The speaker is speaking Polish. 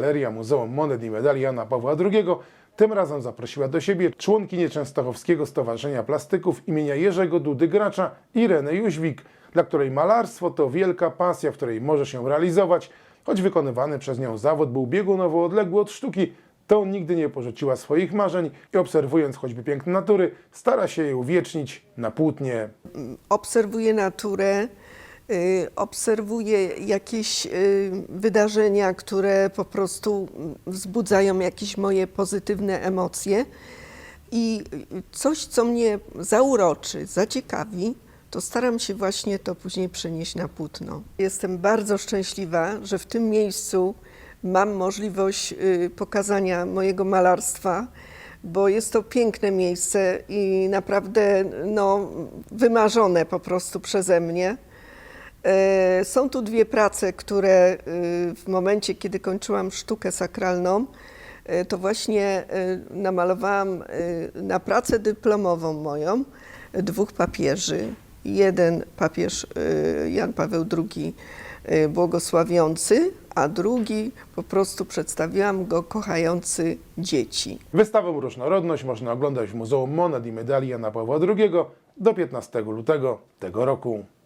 Galeria Muzeum Monet i Medali Jana Pawła II tym razem zaprosiła do siebie członkinię Częstochowskiego Stowarzyszenia Plastyków imienia Jerzego Dudy Gracza Irenę Jóźwik, dla której malarstwo to wielka pasja, w której może się realizować, choć wykonywany przez nią zawód był biegunowo odległy od sztuki, to nigdy nie porzuciła swoich marzeń i obserwując choćby piękno natury, stara się je uwiecznić na płótnie. obserwuję naturę, obserwuję jakieś y, wydarzenia, które po prostu wzbudzają jakieś moje pozytywne emocje. I y, coś, co mnie zauroczy, zaciekawi, to staram się właśnie to później przenieść na płótno. Jestem bardzo szczęśliwa, że w tym miejscu mam możliwość y, pokazania mojego malarstwa, bo jest to piękne miejsce i naprawdę no, wymarzone po prostu przeze mnie. E, Są tu dwie prace, które y, w momencie, kiedy kończyłam sztukę sakralną, e, to właśnie e, namalowałam e, na pracę dyplomową moją e, dwóch papieży. Jeden papież e, Jan Paweł II e, błogosławiący, a drugi po prostu przedstawiłam go kochający dzieci. Wystawę Różnorodność można oglądać w Muzeum Monet i Medali Jana Pawła II do 15 lutego tego roku.